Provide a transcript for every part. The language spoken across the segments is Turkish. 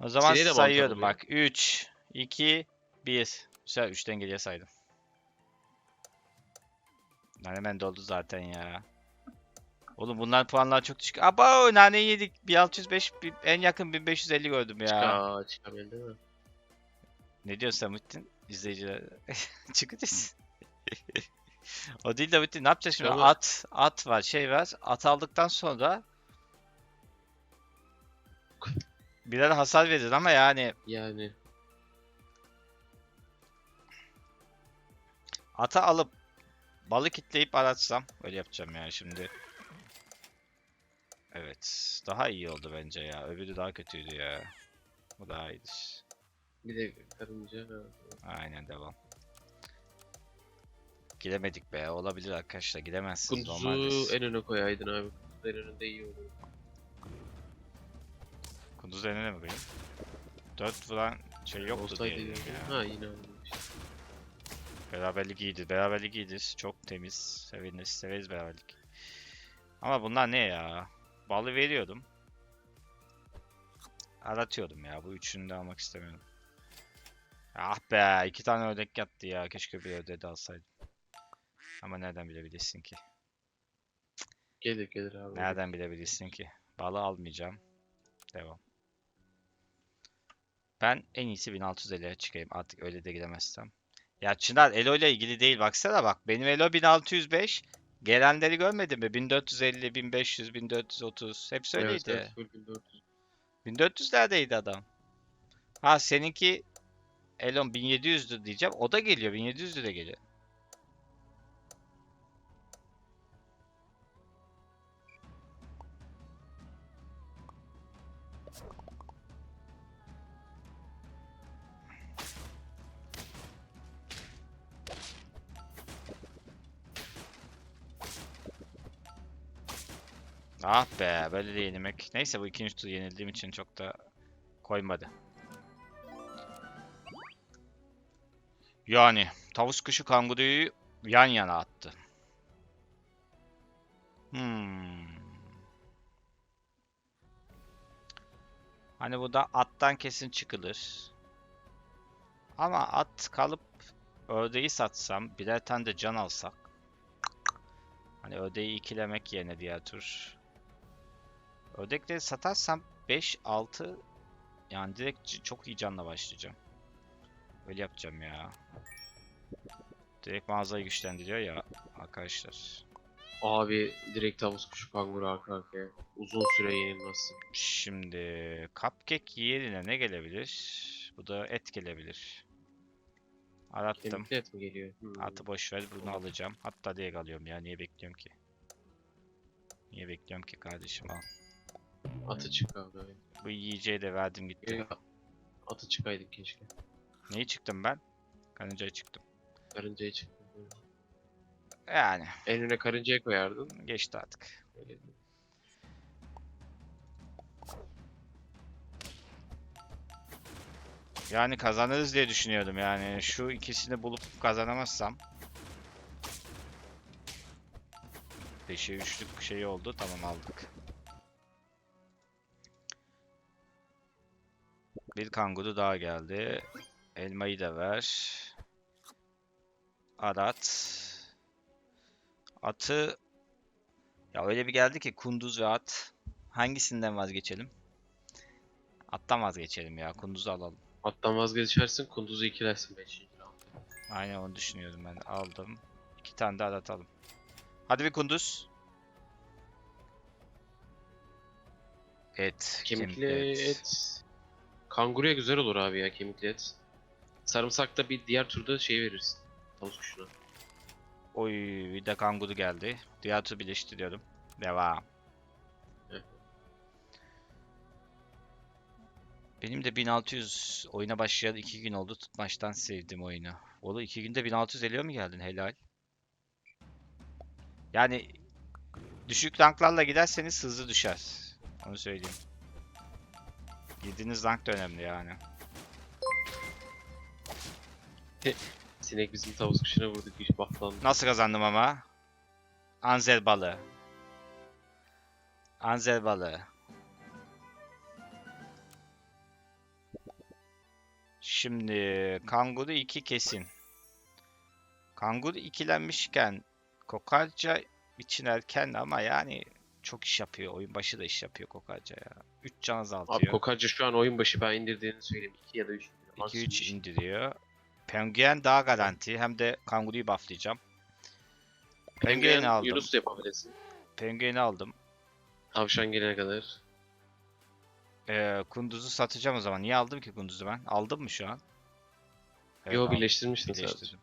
O zaman Seriye de sayıyorum bak. 3, 2, 1. Güzel 3'ten geriye saydım. Lan hemen doldu zaten ya. Oğlum bunlar puanlar çok düşük. Aba nane yedik. 1605 bir- en yakın 1550 gördüm ya. Çıka, çıkamıyor değil mi? Ne diyorsun sen Muhittin? İzleyiciler. Çıkacağız. o değil de Muhittin ne yapacağız şimdi? Ama- At, at var, şey var. At aldıktan sonra birer hasar verir ama yani Yani ata alıp balık kitleyip aratsam öyle yapacağım yani şimdi. Evet. Daha iyi oldu bence ya. Öbürü daha kötüydü ya. Bu daha iyidir. bir de karınca. Aynen devam. Gidemedik be. Olabilir arkadaşlar. Gidemezsiniz. Kunduzu normaldir. en öne koyaydın abi. Kunduz en önünde iyi olur. Kunduz önüne mi koyayım? 4 vuran şey yoktu Olsaydı diye. ya. Ha yine olmuş. Beraberlik iyidir. Beraberlik iyidir. Çok temiz. Seviniriz. Severiz beraberlik. Ama bunlar ne ya? Balı veriyordum. Aratıyordum ya. Bu üçünü de almak istemiyorum. Ah be. iki tane ördek yattı ya. Keşke bir ördek de alsaydım. Ama nereden bilebilirsin ki? Gelir gelir abi. Nereden bilebilirsin ki? Balı almayacağım. Devam. Ben en iyisi 1650'ye çıkayım artık öyle de gidemezsem. Ya Çınar Elo ile ilgili değil baksana bak. Benim Elo 1605. Gelenleri görmedin mi? 1450, 1500, 1430 hepsi Evet, öyleydi. evet, full 1400. 1400'lerdeydi adam. Ha seninki Elon 1700'dü diyeceğim. O da geliyor. 1700'dü de geliyor. Ah be böyle de yenilmek. Neyse bu ikinci tur yenildiğim için çok da koymadı. Yani tavus kuşu kanguruyu yan yana attı. Hmm. Hani bu da attan kesin çıkılır. Ama at kalıp ördeği satsam birer tane de can alsak. Hani ördeği ikilemek yerine diğer tur. Ördekleri satarsam 5-6 yani direkt çok iyi canla başlayacağım. Öyle yapacağım ya. Direkt mağazayı güçlendiriyor ya arkadaşlar. Abi direkt tavus kuşu kanguru arka arkaya. Uzun süre yenilmezsin. Şimdi cupcake yerine ne gelebilir? Bu da et gelebilir. Arattım. Kemikli et mi geliyor? Hmm. Atı boş ver bunu alacağım. Hatta direkt alıyorum ya. Niye bekliyorum ki? Niye bekliyorum ki kardeşim al. Atı çık abi. evet. Bu yiyeceği de verdim gitti. Ya, Atı çıkaydık keşke. Neyi çıktım ben? Karıncaya çıktım. Karıncayı çık. Yani En öne karıncayı koyardın. geçti artık. Öyle. Yani kazanırız diye düşünüyordum yani. Şu ikisini bulup kazanamazsam. 5'e 3'lük şey oldu. Tamam aldık. Bir kanguru daha geldi. Elmayı da ver. Arat. Atı ya öyle bir geldi ki kunduz ve at. Hangisinden vazgeçelim? Attan vazgeçelim ya. Kunduzu alalım. Attan vazgeçersin kunduzu ikilersin 5. round. Aynen onu düşünüyordum ben. Aldım. İki tane daha atalım. Hadi bir kunduz. Et. Kemikli et. Kanguruya güzel olur abi ya kemikli et. Sarımsakta bir diğer turda şey verirsin. Tavus kuşuna. Oy bir de kanguru geldi. Diğer tur birleştiriyorum. Devam. Benim de 1600 oyuna başlayalı 2 gün oldu. Tutmaçtan sevdim oyunu. Oğlum 2 günde 1600 eliyor mu geldin? Helal. Yani düşük ranklarla giderseniz hızlı düşer. Onu söyleyeyim. Girdiğiniz rank da önemli yani. Sinek bizim tavus kuşuna vurdu bir bahtlandı. Nasıl kazandım ama? Anzel balığı. Anzel balığı. Şimdi kanguru 2 kesin. Kanguru ikilenmişken kokarca için erken ama yani çok iş yapıyor. Oyun başı da iş yapıyor kokarca ya. 3 can Abi azaltıyor. Kokarca şu an oyun başı ben indirdiğini söyleyeyim. 2 ya da 3. 2-3 indiriyor. Penguen daha garanti. Hem de kanguruyu bufflayacağım. Penguen'i aldım. Yunus yapabilirsin. Penguen'i aldım. Tavşan gelene kadar. Ee, kunduzu satacağım o zaman. Niye aldım ki kunduzu ben? Aldım mı şu an? Evet, Yo birleştirmiştin sadece.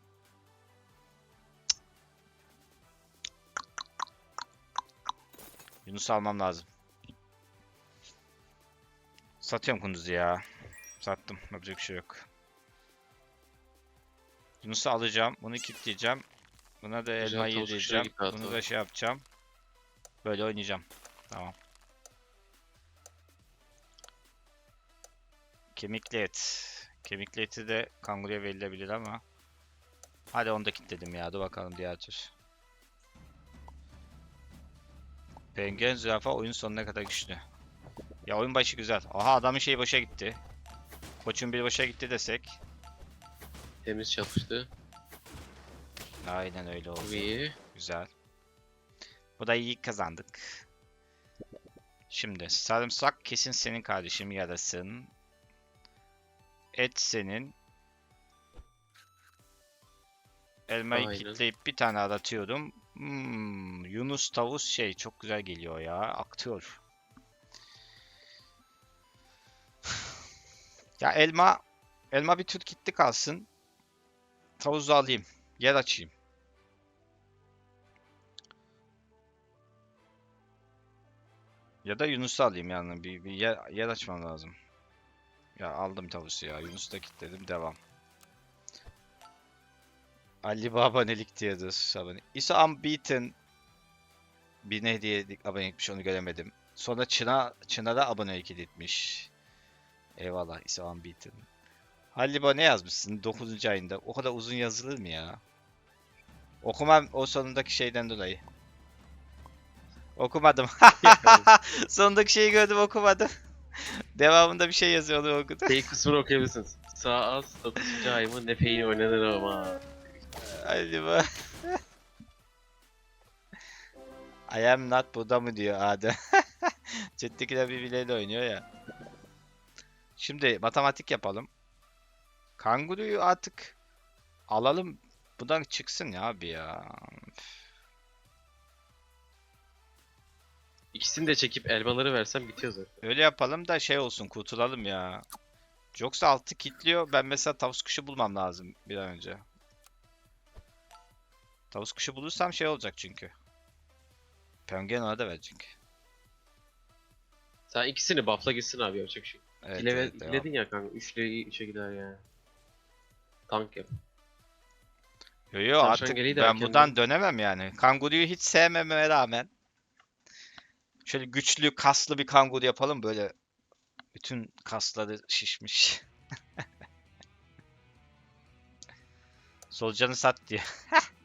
Yunus almam lazım. Satıyorum kunduzu ya. Sattım. Yapacak bir şey yok. Yunus'u alacağım. Bunu kilitleyeceğim. Buna da Güzel, elmayı yiyeceğim. git rahat Bunu ol. da şey yapacağım. Böyle oynayacağım. Tamam. Kemikli et. Kemikli eti de kanguruya verilebilir ama. Hadi onu da kilitledim ya. Dur bakalım diğer tür. Penguen zürafa oyun sonuna kadar güçlü. Ya oyun başı güzel. Aha adamın şeyi boşa gitti. Koçun bir boşa gitti desek. Temiz çalıştı. Aynen öyle oldu. İyi. Güzel. Bu da iyi kazandık. Şimdi sarımsak kesin senin kardeşim yarasın. Et senin. Elmayı Aynen. kilitleyip bir tane aratıyorum. Hmm, Yunus tavus şey çok güzel geliyor ya. Aktör. ya elma elma bir tür kilitli kalsın. Tavuzu alayım. Yer açayım. Ya da Yunus'u alayım yani. Bir, bir yer, yer açmam lazım. Ya aldım tavusu ya. Yunus'u da kilitledim. Devam. Ali Baba abonelik diyoruz. Abone. ISO Unbeaten bir ne hediye abonelikmiş onu göremedim. Sonra Çınar, Çınar'a abonelik etmiş. Eyvallah ISO Unbeaten. Haliba ne yazmışsın 9. ayında? O kadar uzun yazılır mı ya? Okumam o sonundaki şeyden dolayı. Okumadım. Sonundaki şeyi gördüm okumadım. Devamında bir şey yazıyor onu okudum. Şey kısmını okuyabilirsiniz. Sağ az 9. ay mı nefeyi oynanır ama. Hadi bak. I am not burada mı diyor Adem. Chat'tekiler birbirleriyle oynuyor ya. Şimdi matematik yapalım. Kanguruyu artık alalım. Buradan çıksın ya abi ya. İkisini de çekip elmaları versem bitiyor zaten. Öyle yapalım da şey olsun kurtulalım ya. Yoksa altı kilitliyor. Ben mesela tavus kuşu bulmam lazım bir an önce. Tavus kuşu bulursam şey olacak çünkü. Penguen ona da verecek. Sen ikisini buffla gitsin abi yapacak şey. Evet, İkile, evet, devam. ya kanka. Üçle üçe gider yani. Tank yap. Yo yo Tavşan artık ben erken buradan dönemem yani. Kanguruyu hiç sevmememe rağmen. Şöyle güçlü, kaslı bir kanguru yapalım böyle. Bütün kasları şişmiş. Solucanı sat diye.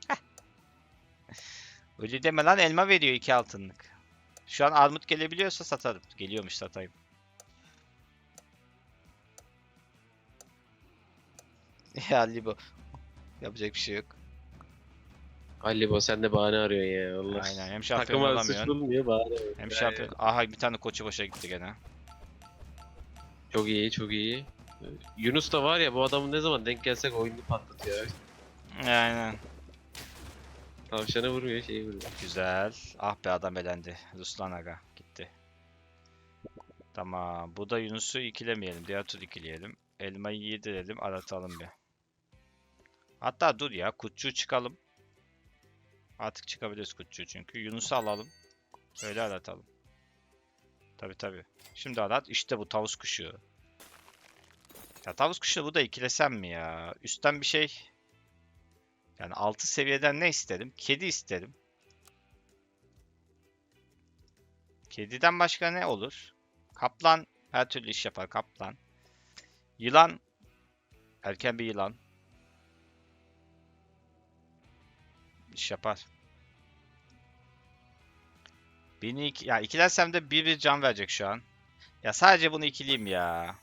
Öyle deme lan elma veriyor iki altınlık. Şu an armut gelebiliyorsa satarım. Geliyormuş satayım. Ya Libo. Yapacak bir şey yok. Halibo sen de bahane arıyorsun ya Allah. Aynen hem şampiyon Takıma olamıyorsun. suç bulmuyor bahane arıyor. Hem şampiyon. Aha bir tane koçu boşa gitti gene. Çok iyi çok iyi. Yunus da var ya bu adamın ne zaman denk gelsek oyunu patlatıyor. Aynen. Tavşana vurmuyor şeyi vuruyor. Güzel. Ah be adam elendi. Ruslan Aga gitti. Tamam. Bu da Yunus'u ikilemeyelim. Diğer tur ikileyelim. Elmayı yedirelim. Aratalım bir. Hatta dur ya. Kutçuğu çıkalım. Artık çıkabiliriz kutçuğu çünkü. Yunus'u alalım. Öyle aratalım. Tabi tabi. Şimdi arat. İşte bu tavus kuşu. Ya tavus kuşu bu da ikilesem mi ya? Üstten bir şey. Yani 6 seviyeden ne isterim? Kedi isterim. Kediden başka ne olur? Kaplan her türlü iş yapar kaplan. Yılan erken bir yılan. İş yapar. Beni ya ikilersem de bir bir can verecek şu an. Ya sadece bunu ikileyim ya.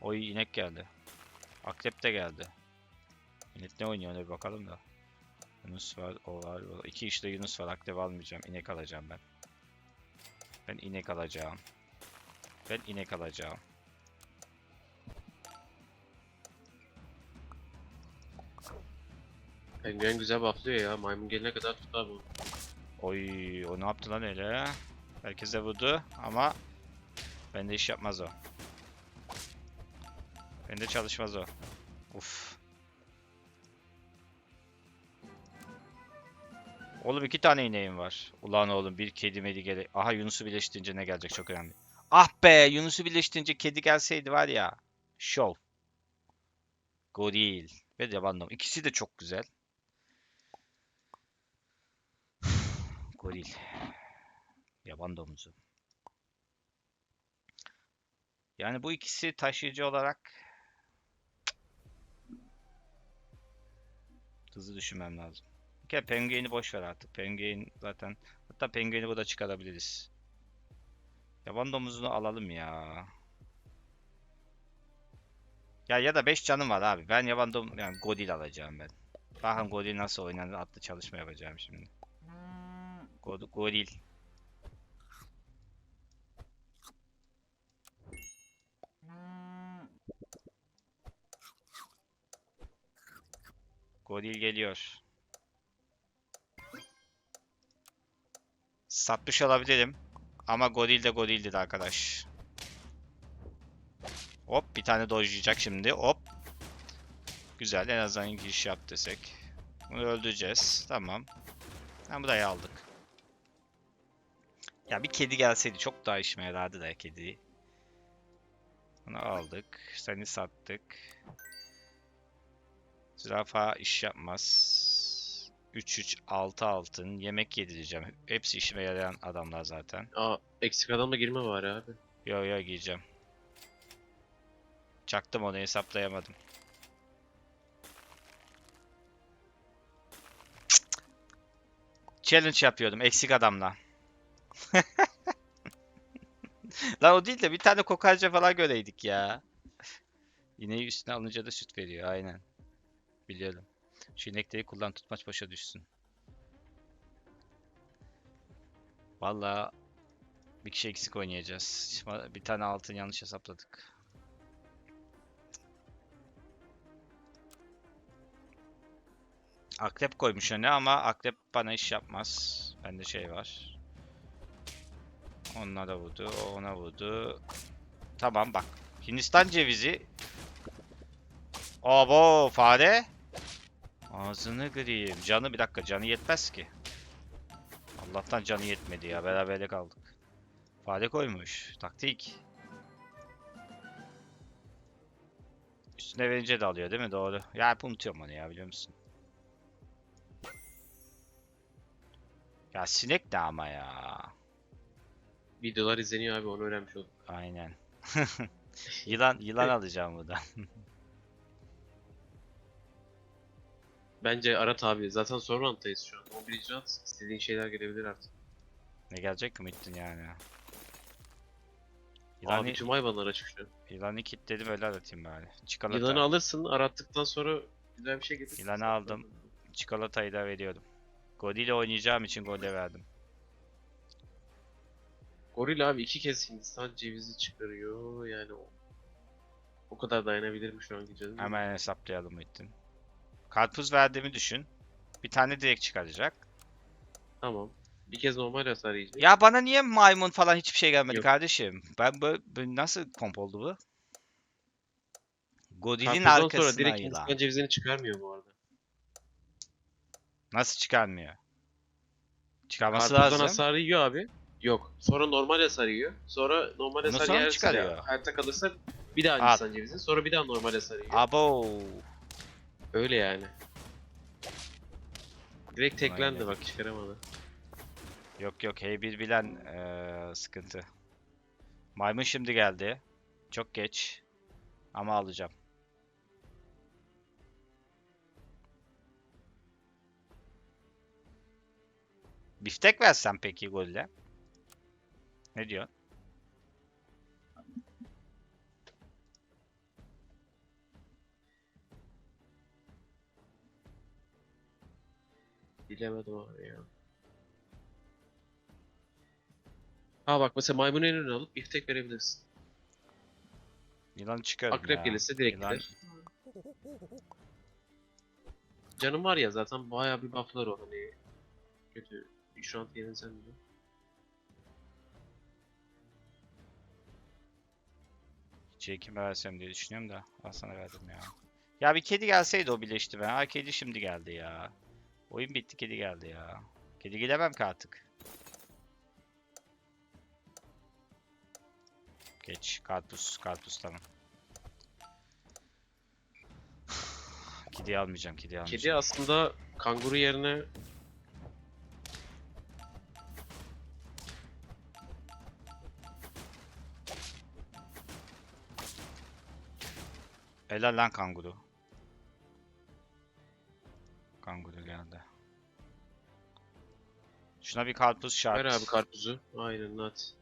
Oy inek geldi. Akrep de geldi. Millet ne oynuyor ona bir bakalım da. Yunus var, o var. o- İki işte Yunus var. Akrep almayacağım. İnek alacağım ben. Ben inek alacağım. Ben inek alacağım. Penguen güzel bufflıyor ya. Maymun gelene kadar tutar bu. Oy, o ne yaptı lan öyle? Herkese vurdu ama bende iş yapmaz o. Bende çalışmaz o. Uf. Oğlum iki tane ineğim var. Ulan oğlum bir kedi medi gele. Aha Yunus'u birleştirince ne gelecek çok önemli. Ah be Yunus'u birleştirince kedi gelseydi var ya. Şov. Goril. Ve yabandım. İkisi de çok güzel. Goril. Yaban domuzu. Yani bu ikisi taşıyıcı olarak hızlı düşünmem lazım. Kere pengueni boş ver artık. Penguen zaten hatta pengueni burada çıkarabiliriz. Yaban domuzunu alalım ya. Ya ya da 5 canım var abi. Ben yaban dom yani goril alacağım ben. Bakın goril nasıl oynanır adlı çalışma yapacağım şimdi. Go- Goril. Goril geliyor. Satmış olabilirim. Ama goril de gorildir arkadaş. Hop bir tane dojlayacak şimdi. Hop. Güzel en azından giriş yap desek. Bunu öldüreceğiz. Tamam. Ha, burayı aldık. Ya bir kedi gelseydi çok daha işime yarardı da kedi. Bunu aldık. Seni sattık. Zürafa iş yapmaz. 3-3 6 altın. Yemek yedireceğim. Hepsi işime yarayan adamlar zaten. Aa eksik adamla girme var abi. Yo yo giyeceğim. Çaktım onu hesaplayamadım. Challenge yapıyordum eksik adamla. Lan o değil de bir tane kokarca falan göreydik ya. İneği üstüne alınca da süt veriyor aynen. Biliyorum. Şu inekleri kullan tutmaç başa düşsün. Vallahi bir kişi eksik oynayacağız. Bir tane altın yanlış hesapladık. Akrep koymuş öne ama akrep bana iş yapmaz. Bende şey var. Onunla da vurdu, ona vurdu. Tamam bak. Hindistan cevizi. Abo fare. Ağzını kırayım. Canı bir dakika canı yetmez ki. Allah'tan canı yetmedi ya. Beraberde kaldık. Fare koymuş. Taktik. Üstüne verince de alıyor değil mi? Doğru. Ya hep unutuyorum onu ya biliyor musun? Ya sinek de ama ya. Videolar izleniyor abi onu öğrenmiş oldum. Aynen. Yılan yılan alacağım buradan. Bence Arat abi zaten son rounddayız şu an. 11. round istediğin şeyler gelebilir artık. Ne gelecek Muhittin yani? Abi Yılanı, tüm hayvanlar açık şu an. yılanı kilitledim öyle atayım bari. Çikolata. Yılanı alırsın arattıktan sonra güzel bir şey gelir. Yılanı aldım. Çikolatayı da veriyorum. Goril ile oynayacağım için gole verdim. Goril abi iki kez Hindistan cevizi çıkarıyor yani o, o kadar dayanabilir mi şu anki canım? Hemen hesaplayalım Muhittin. Karpuz verdiğimi düşün. Bir tane direkt çıkaracak. Tamam. Bir kez normal hasar yiyecek. Ya bana niye maymun falan hiçbir şey gelmedi Yok. kardeşim? Ben böyle nasıl komp oldu bu? Gorilin Karpuzdan sonra arkasına direkt yılan. Hindistan cevizini çıkarmıyor bu arada. Nasıl çıkarmıyor? Çıkarması Karpuzdan lazım. hasar yiyor abi. Yok. Sonra normal hasar yiyor. Sonra normal Ondan hasar sonra mı yerse çıkarıyor? hayatta kalırsa bir daha. Hindistan cevizi. Sonra bir daha normal hasar yiyor. Abo. Öyle yani. Direkt Aynen. teklendi bak çıkaramadı. Yok yok H1 bilen eee, sıkıntı. Maymun şimdi geldi. Çok geç. Ama alacağım. Biftek versem peki golle? Ne diyor? Bilemedim abi ya. Ha bak mesela maymun en önüne alıp biftek verebilirsin. Yılan çıkarım Akrep ya. gelirse direkt Yılan- gider. Canım var ya zaten bayağı bir bufflar o hani. Kötü. Şu an yenilsen bile. Çiçeği kime versem diye düşünüyorum da. Al sana verdim ya. Ya bir kedi gelseydi o birleşti be. Ha kedi şimdi geldi ya. Oyun bitti kedi geldi ya. Kedi gelemem ki artık. Geç. Karpuz. Karpuz tamam. Kedi almayacağım. Kedi almayacağım. Kedi aslında kanguru yerine Helal lan. Kanguru Şuna bir karpuz şart. ver abi karpuzu. Aynen nat.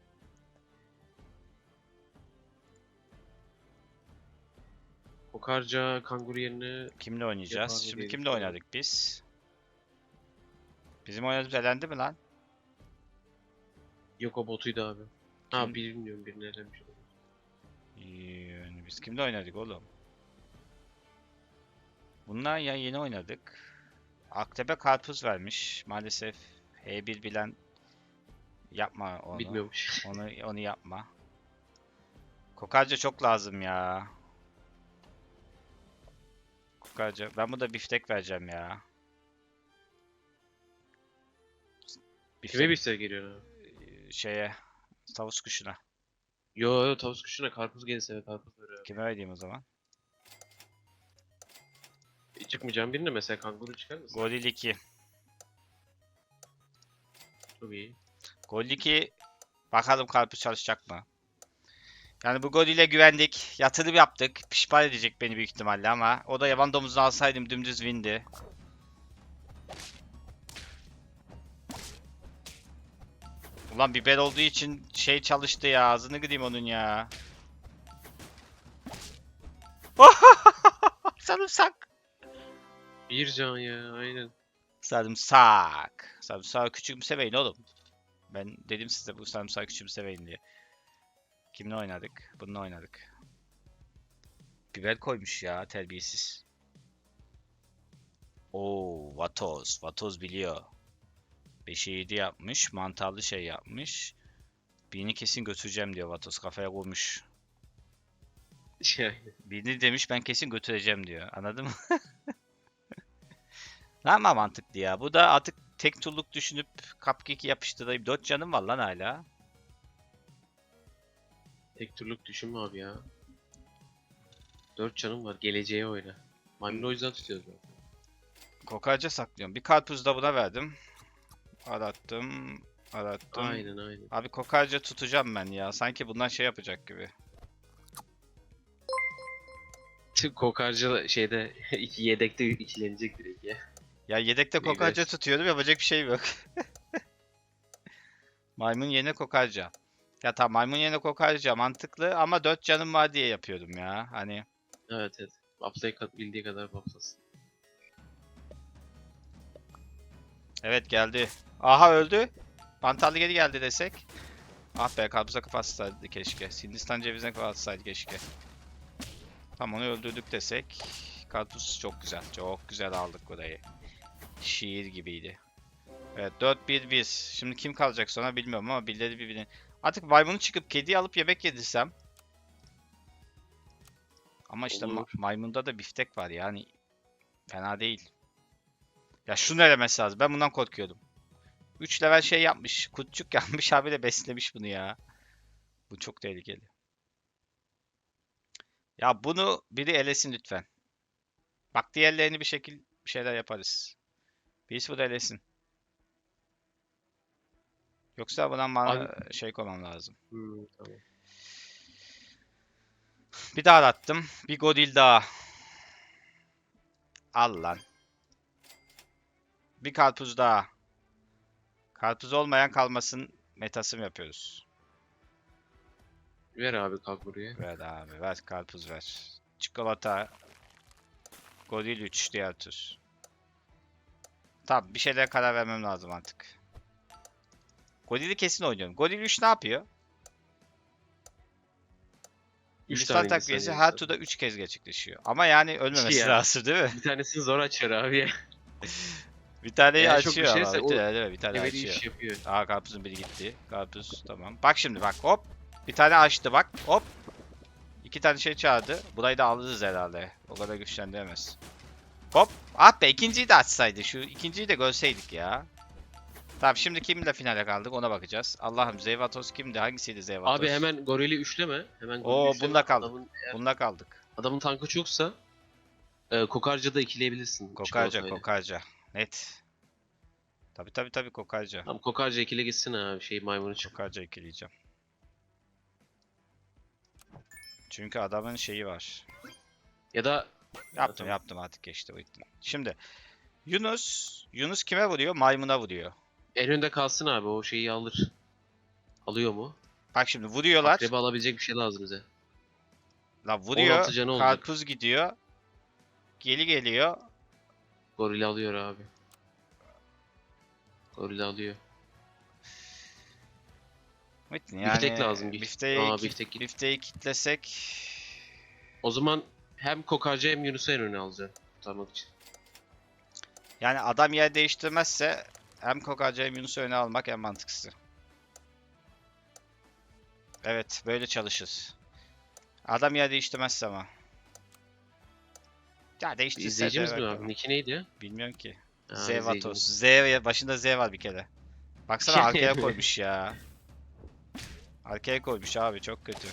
Kokarca kanguru yerine Kimle oynayacağız? Şimdi kimle oynadık biz? Bizim oynadığımız elendi mi lan? yok o botuydu abi. Ha Kim? bilmiyorum birini olabilir. Yani biz kimle oynadık oğlum? Bunlar ya yeni oynadık. Aktepe karpuz vermiş. Maalesef H1 bilen yapma onu. Bilmiyormuş. Onu onu yapma. Kokarca çok lazım ya. Kokarca. Ben burada biftek vereceğim ya. Kime biftek geliyor? Biftek şeye tavus kuşuna. Yo yo tavus kuşuna karpuz gelirse evet karpuz veriyor. Kime vereyim o zaman? E, Çıkmayacağım birine mesela kanguru çıkar mısın? Golil 2. Çok iyi. Gol 2 bakalım karpuz çalışacak mı? Yani bu gol ile güvendik. Yatırım yaptık. Pişman edecek beni büyük ihtimalle ama o da yaban domuzunu alsaydım dümdüz windi. Ulan biber olduğu için şey çalıştı ya. Ağzını gideyim onun ya. Sarımsak. Bir can ya aynen. Sarımsak. Sarımsağı küçümsemeyin oğlum. Ben dedim size bu sarımsağı küçümsemeyin diye. Kimle oynadık? Bununla oynadık. Biber koymuş ya terbiyesiz. Oo, Vatoz. Vatoz biliyor. 5'e 7 yapmış. Mantarlı şey yapmış. Birini kesin götüreceğim diyor Vatoz. Kafaya koymuş. Yani. Birini demiş ben kesin götüreceğim diyor. Anladın mı? Ama mantıklı ya. Bu da artık tek turluk düşünüp cupcake yapıştırayım. 4 canım var lan hala. Tek turluk düşünme abi ya. Dört canım var. Geleceğe oyna. Maymunu o yüzden tutuyoruz zaten. Kokarca saklıyorum. Bir karpuz da buna verdim. Arattım. Arattım. Aynen aynen. Abi kokarca tutacağım ben ya. Sanki bundan şey yapacak gibi. Kokarca şeyde iki yedekte ikilenecek direkt ya. Ya yedekte kokarca be. tutuyorum. Yapacak bir şey yok. maymun yerine kokarca. Ya tamam maymun yerine kokarca mantıklı ama 4 canım var diye yapıyordum ya. Hani Evet evet. Buff'tayı kat bildiği kadar bufflasın. Evet geldi. Aha öldü. Mantarlı geri geldi desek. Ah be karpuza kapatsaydı keşke. Hindistan cevizine kapatsaydı keşke. Tamam onu öldürdük desek. Karpuz çok güzel. Çok güzel aldık burayı. Şiir gibiydi. Evet 4-1-1. Şimdi kim kalacak sonra bilmiyorum ama birileri birbirini. Artık maymunu çıkıp kediyi alıp yemek yedirsem. Ama işte ma- maymunda da biftek var yani. Fena değil. Ya şunu elemesi lazım. Ben bundan korkuyordum. 3 level şey yapmış. Kutçuk yapmış abi de beslemiş bunu ya. Bu çok tehlikeli. Ya bunu biri elesin lütfen. Bak diğerlerini bir şekil bir şeyler yaparız. Birisi bu da elesin. Yoksa buna ma- şey koymam lazım. Hmm, tamam. Bir daha attım. Bir Godil daha. Al lan. Bir karpuz daha. Karpuz olmayan kalmasın metası mı yapıyoruz? Ver abi kalk buraya. Ver abi ver karpuz ver. Çikolata. Godil 3 diğer tür. Tamam bir şeylere karar vermem lazım artık. Godil'i kesin oynuyorum. Godil 3 ne yapıyor? Üç Hindistan tane takviyesi her turda 3 kez gerçekleşiyor. Ama yani ölmemesi Ya. lazım değil mi? Bir tanesini zor açar abi. Bir taneyi çok açıyor ama. Bir tane, değil mi? Bir tane açıyor. iş yapıyor. Aa karpuzun biri gitti. Karpuz tamam. Bak şimdi bak hop. Bir tane açtı bak hop. İki tane şey çağırdı. Burayı da alırız herhalde. O kadar güçlendiremez. Hop. Ah be ikinciyi de açsaydı. Şu ikinciyi de görseydik ya. Tamam şimdi kimle finale kaldık ona bakacağız. Allah'ım Zeyvatos kimdi? Hangisiydi Zeyvatos? Abi hemen gorili üçleme. Hemen gorili Oo, üçleme. bunda kaldık. Adamın, Bunda kaldık. adamın tankı çoksa e, Kokarca da ikileyebilirsin. Kokarca, kokarca. Net. Tabi tabi tabi kokarca. Tamam Kokarca ikile gitsin abi şey maymunu çık. Kokarca ikileyeceğim. Çünkü adamın şeyi var. Ya da Yaptım yaptım artık geçti o itti. Şimdi Yunus Yunus kime vuruyor? Maymuna vuruyor. en önde kalsın abi o şeyi alır. Alıyor mu? Bak şimdi vuruyorlar. Akrebi alabilecek bir şey lazım bize. La vuruyor. 16 canı olacak. Karpuz gidiyor. Geri geliyor. Gorili alıyor abi. Gorili alıyor. Metin Biftek lazım, bif- Bifteği, Aa, biftek git. bifteği kitlesek. O zaman hem Kokarca hem Yunus'u en öne alacaksın. Kurtarmak için. Yani adam yer değiştirmezse hem Kokarca hem Yunus'u öne almak en mantıklısı. Evet böyle çalışır. Adam yer değiştirmezse ama. Ya değiştirse de İzleyicimiz mi abi? ama. Nick'i neydi? Bilmiyorum ki. Ha, Zevatos. izleyicimiz. Z başında Z var bir kere. Baksana arkaya koymuş ya. Arkaya koymuş abi çok kötü.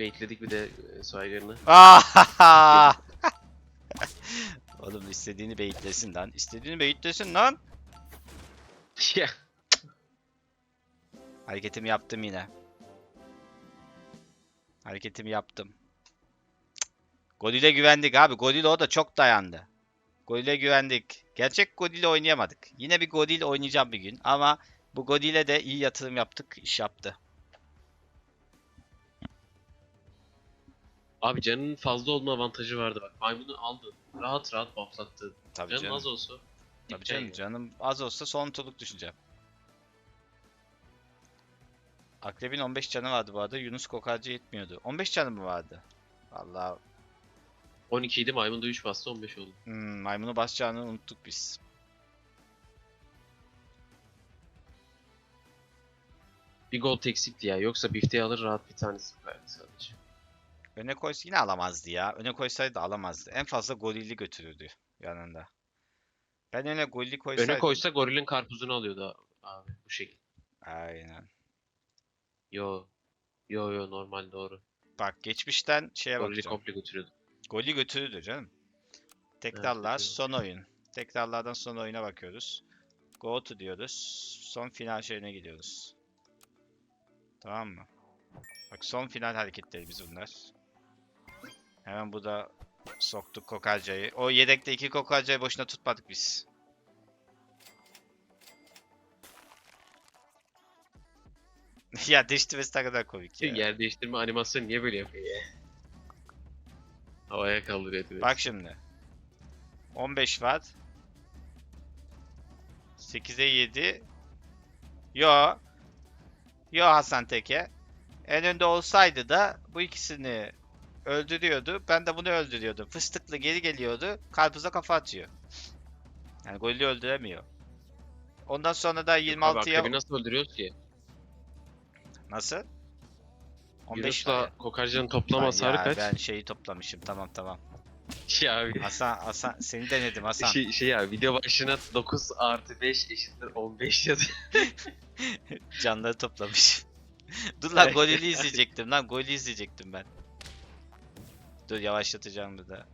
Bekledik bir de e, saygınını. Ahaha! Oğlum istediğini beyitlesin lan. İstediğini beyitlesin lan. Ya. Hareketimi yaptım yine. Hareketimi yaptım. Godil'e güvendik abi. Godil o da çok dayandı. Godil'e güvendik. Gerçek Godil'le oynayamadık. Yine bir Godil oynayacağım bir gün ama bu Godil'e de iyi yatırım yaptık, iş yaptı. Abi canın fazla olma avantajı vardı bak. Maymunu aldın. Rahat rahat bufflattın. Tabii Canın canım. az olsa. Tabii canım. ya. Canım az olsa son turluk düşeceğim. Akrebin 15 canı vardı bu arada. Yunus Kokarcı yetmiyordu. 15 canı mı vardı? Vallahi 12 idi maymun da 3 bastı 15 oldu. hmm, maymunu basacağını unuttuk biz. Bir gol eksikti ya. Yoksa bifteyi alır rahat bir tanesi verdi sadece. Öne koysa yine alamazdı ya. Öne koysaydı da alamazdı. En fazla golili götürürdü yanında. Ben öne golli koysaydım. Öne koysa gorilin karpuzunu alıyordu abi bu şekil. Aynen. Yo. Yo yo normal doğru. Bak geçmişten şeye Gorili bakacağım. komple götürüyordu. Golü götürürdü canım. Tekrarlar götürüyor. son oyun. Tekrarlardan son oyuna bakıyoruz. Go to diyoruz. Son final şeyine gidiyoruz. Tamam mı? Bak son final hareketlerimiz bunlar. Hemen bu da soktuk Kokarca'yı. O yedekte iki Kokarca'yı boşuna tutmadık biz. ya değiştirmesi ne kadar komik ya. Yer değiştirme animasyonu niye böyle yapıyor ya? Havaya kaldırıyor direkt. Bak şimdi. 15 watt. 8'e 7. Yo. Yo Hasan Teke. En önde olsaydı da bu ikisini öldürüyordu. Ben de bunu öldürüyordum. Fıstıklı geri geliyordu. Karpuza kafa atıyor. Yani golü öldüremiyor. Ondan sonra da Abi 26'ya akrebi nasıl öldürüyoruz ki? nasıl? 15 Yunus'la. Kokarca'nın toplam Ay hasarı kaç? Ben şeyi toplamışım. Tamam tamam. Şey abi. Hasan Hasan seni denedim Hasan. Şey, şey ya video başına 9 artı 5 eşittir 15 yazıyor. Canları toplamış. Dur lan golü izleyecektim lan golü izleyecektim ben. Dur yavaşlatacağım bir daha.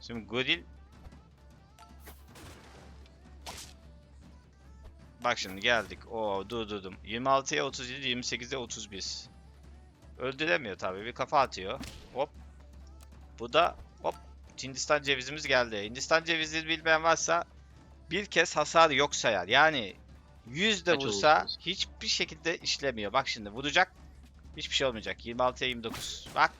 Şimdi goril Bak şimdi geldik. Oo durdurdum. 26'ya 37, 28'e 31. Öldüremiyor tabii. Bir kafa atıyor. Hop. Bu da hop. Hindistan cevizimiz geldi. Hindistan cevizini bilmeyen varsa bir kez hasar yok sayar. Yani 100 de vursa hiçbir şekilde işlemiyor. Bak şimdi vuracak. Hiçbir şey olmayacak. 26'ya 29. Bak.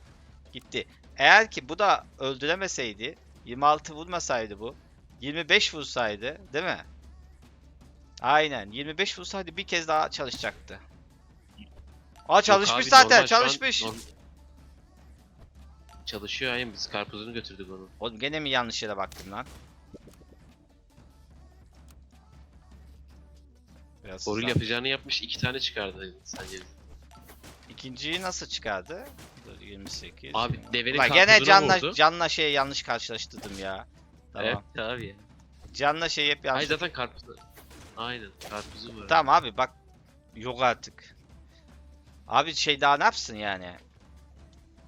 Gitti. Eğer ki bu da öldüremeseydi 26 vurmasaydı bu 25 vursaydı değil mi? Aynen 25 vursaydı bir kez daha çalışacaktı. Aa çalışmış abi, zaten normal an- çalışmış. norm- Çalışıyor aynen biz karpuzunu götürdük onu. Oğlum gene mi yanlış yere baktım lan? Biraz hızlan- yapacağını yapmış iki tane çıkardı sence. İkinciyi nasıl çıkardı? Dur, 28. Abi, 20. devenin Ulan gene canla, vurdu. canla şeyi yanlış karşılaştırdım ya. Tamam. Evet abi ya. Canla şeyi hep yanlış. zaten karpuzu. Aynen karpuzu var. Tamam abi bak. Yok artık. Abi şey daha ne yapsın yani?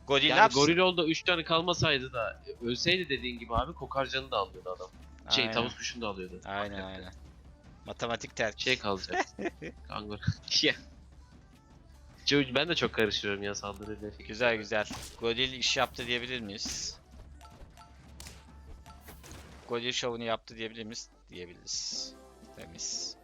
Goril ne Yani yapsın? goril oldu 3 tane kalmasaydı da ölseydi dediğin gibi abi kokarcanı da alıyordu adam. Şey Aynen. tavus kuşunu da alıyordu. Aynen aynen. Matematik terk. Şey kalacak. Kangur. Ben de çok karıştırıyorum ya saldırıyla. Güzel güzel. Goril iş yaptı diyebilir miyiz? Goril şovunu yaptı diyebilir miyiz? Diyebiliriz. Temiz.